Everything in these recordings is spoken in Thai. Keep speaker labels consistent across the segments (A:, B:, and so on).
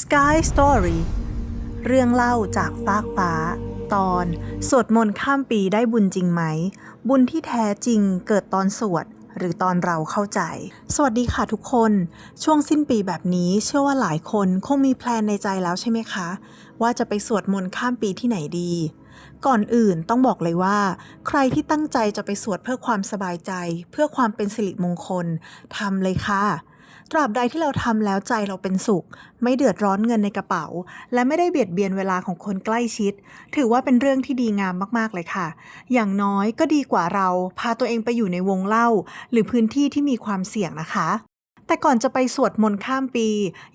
A: Sky Story เรื่องเล่าจากฟากฟ้า ตอนสวดมนต์ข้ามปีได้บุญจริงไหม บุญที่แท้จริงเกิดตอนสวดหรือตอนเราเข้าใจ สวัสดีค่ะทุกคน ช่วงสิ้นปีแบบนี้เชื่อว่าหลายคนคงมีแพลนในใจแล้วใช่ไหมคะ ว่าจะไปสวดมนต์ข้ามปีที่ไหนดี ก่อนอื่นต้องบอกเลยว่า ใครที่ตั้งใจจะไปสวดเพื่อความสบายใจ เพื่อความเป็นสิริมงคลทำเลยค่ะ ตราบใดที่เราทำแล้วใจเราเป็นสุข ไม่เดือดร้อนเงินในกระเป๋า และไม่ได้เบียดเบียนเวลาของคนใกล้ชิด ถือว่าเป็นเรื่องที่ดีงามมากๆเลยค่ะ อย่างน้อยก็ดีกว่าเราพาตัวเองไปอยู่ในวงเล่า หรือพื้นที่ที่มีความเสี่ยงนะคะแต่ก่อนจะไปสวดมนต์ข้ามปี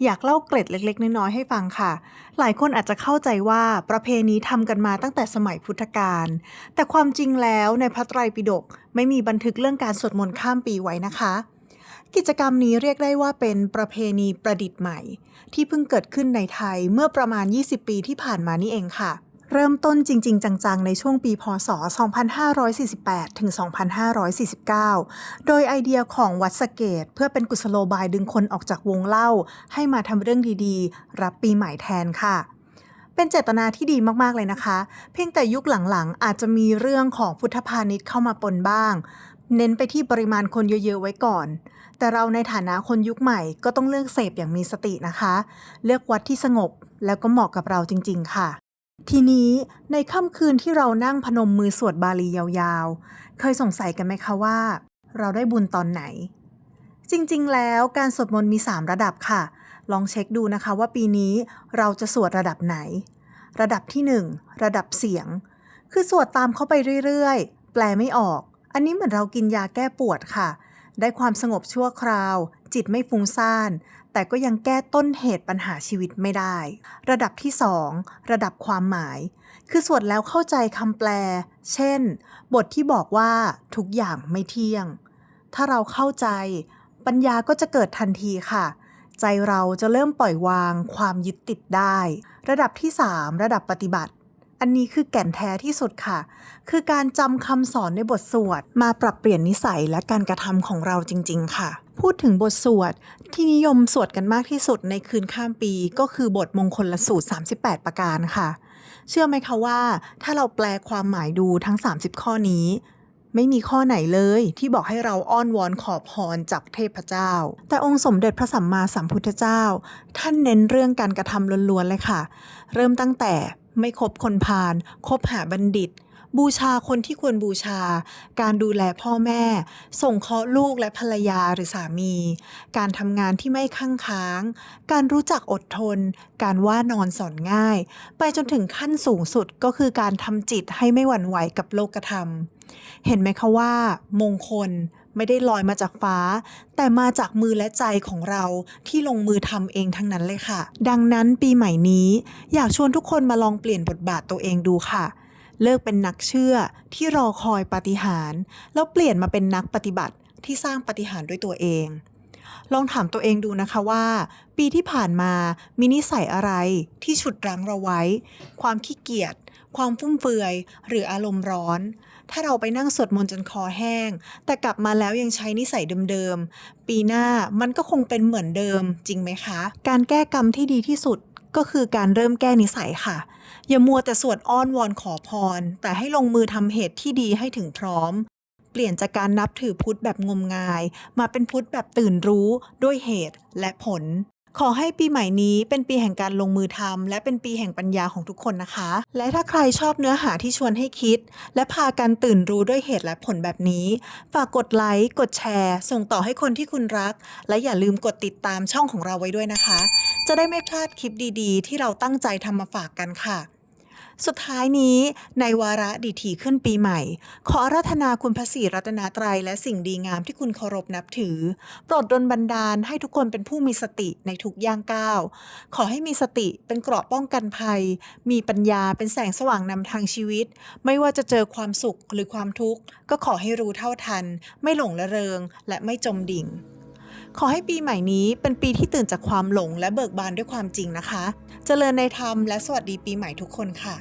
A: อยากเล่าเกร็ดเล็ก ๆ น้อย ๆ ให้ฟังค่ะ หลายคนอาจจะเข้าใจว่าประเพณีทำกันมาตั้งแต่สมัยพุทธกาลแต่ความจริงแล้วในพระไตรปิฎกไม่มีบันทึกเรื่องการสวดมนต์ข้ามปีไว้นะคะ กิจกรรมนี้เรียกได้ว่าเป็นประเพณีประดิษฐ์ใหม่ ที่เพิ่งเกิดขึ้นในไทยเมื่อประมาณ 20 ปีที่ผ่านมานี่เองค่ะ เริ่มต้นจริง ๆ จัง ๆ ในช่วงปีพศ 2548 ถึง 2549 โดยไอเดียของวัดสเกต เพื่อเป็นกุศโลบายดึงคนออกจากวงเล่า ให้มาทำเรื่องดีๆ รับปีใหม่แทนค่ะเป็นเจตนาที่ดีมาก ๆ เลยนะคะ เพียงแต่ยุคหลังๆ อาจจะมีเรื่องของพุทธพาณิชย์เข้ามาปนบ้าง เน้นไปที่ปริมาณคนเยอะๆไว้ก่อน แต่เราในฐานะคนยุคใหม่ก็ต้องเลือกเสพอย่างมีสตินะคะ เลือกวัดที่สงบแล้วก็เหมาะกับเราจริง ๆ ค่ะ ทีนี้ในค่ำคืนที่เรานั่งพนมมือสวดบาลียาวๆ เคยสงสัยกันไหมคะว่า เราได้บุญตอนไหน จริงๆ แล้วการสวดมนต์มี 3 ระดับค่ะ ลองเช็คดูนะคะว่าปีนี้เราจะสวดระดับไหน ระดับที่ 1 ระดับเสียง คือสวดตามเข้าไปเรื่อยๆ แปลไม่ออก อันนี้เหมือนเรากินยาแก้ปวดค่ะ ได้ความสงบชั่วคราว จิตไม่ฟุ้งซ่าน แต่ก็ยังแก้ต้นเหตุปัญหาชีวิตไม่ได้ ระดับที่ 2 ระดับความหมาย คือสวดแล้วเข้าใจคำแปล เช่น บทที่บอกว่าทุกอย่างไม่เที่ยง ถ้าเราเข้าใจ ปัญญาก็จะเกิดทันทีค่ะใจเราจะเริ่มปล่อยวางความยึดติดได้ ระดับที่ 3 ระดับปฏิบัติ อันนี้คือแก่นแท้ที่สุดค่ะ คือการจำคำสอนในบทสวดมาปรับเปลี่ยนนิสัยและการกระทำของเราจริง ๆ ค่ะ พูดถึงบทสวดที่นิยมสวดกันมากที่สุดในคืนข้ามปีก็คือบทมงคลละสูตร 38 ประการค่ะ เชื่อไหมคะว่าถ้าเราแปลความหมายดูทั้ง 30 ข้อนี้ไม่มีข้อไหนเลยที่บอกให้เราอ้อนวอนขอพรจากเทพเจ้า แต่องค์สมเด็จพระสัมมาสัมพุทธเจ้า ท่านเน้นเรื่องการกระทำล้วนๆเลยค่ะ เริ่มตั้งแต่ ไม่คบคนพาลคบหาบัณฑิต บูชาคนที่ควรบูชา การดูแลพ่อแม่ ส่งเคราะห์ลูกและภรรยาหรือสามี การทำงานที่ไม่ข้างค้าง การรู้จักอดทน การว่านอนสอนง่าย ไปจนถึงขั้นสูงสุดก็คือการทำจิตให้ไม่หวั่นไหวกับโลกธรรม เห็นไหมคะว่า มงคล ไม่ได้ลอยมาจากฟ้า แต่มาจากมือและใจของเราที่ลงมือทำเองทั้งนั้นเลยค่ะ ดังนั้นปีใหม่นี้ อยากชวนทุกคนมาลองเปลี่ยนบทบาทตัวเองดูค่ะ เลิกเป็นนักเชื่อที่รอคอยปฏิหาร แล้วเปลี่ยนมาเป็นนักปฏิบัติที่สร้างปฏิหารด้วยตัวเอง ลองถามตัวเองดูนะคะว่า ปีที่ผ่านมามีนิสัยอะไรที่ฉุดรั้งเราไว้ ความขี้เกียจความฟุ่มเฟือย หรืออารมณ์ร้อน ถ้าเราไปนั่งสวดมนต์จนคอแห้ง แต่กลับมาแล้วยังใช้นิสัยเดิมๆ ปีหน้ามันก็คงเป็นเหมือนเดิมจริงไหมคะ การแก้กรรมที่ดีที่สุดก็คือการเริ่มแก้นิสัยค่ะ อย่ามัวแต่สวดอ้อนวอนขอพร แต่ให้ลงมือทำเหตุที่ดีให้ถึงพร้อม เปลี่ยนจากการนับถือพุทธแบบงมงาย มาเป็นพุทธแบบตื่นรู้ด้วยเหตุและผล ขอให้ปีใหม่นี้เป็นปีแห่งการลงมือทำและเป็นปีแห่งปัญญาของทุกคนนะคะ และถ้าใครชอบเนื้อหาที่ชวนให้คิด และพากันตื่นรู้ด้วยเหตุและผลแบบนี้ ฝากกดไลค์ กดแชร์ ส่งต่อให้คนที่คุณรัก และอย่าลืมกดติดตามช่องของเราไว้ด้วยนะคะ จะได้ไม่พลาดคลิปดีๆ ที่เราตั้งใจทำมาฝากกันค่ะ สุดท้ายนี้ในวาระดิถีขึ้นปีใหม่ ขออาราธนาคุณพระศรีรัตนตรัยและสิ่งดีงามที่คุณเคารพนับถือ โปรดดลบันดาลให้ทุกคนเป็นผู้มีสติในทุกย่างก้าว ขอให้มีสติเป็นเกราะป้องกันภัย มีปัญญาเป็นแสงสว่างนำทางชีวิต ไม่ว่าจะเจอความสุขหรือความทุกข์ ก็ขอให้รู้เท่าทัน ไม่หลงละเริง และไม่จมดิ่งขอให้ปีใหม่นี้เป็นปีที่ตื่นจากความหลงและเบิกบานด้วยความจริงนะคะ เจริญในธรรมและสวัสดีปีใหม่ทุกคนค่ะ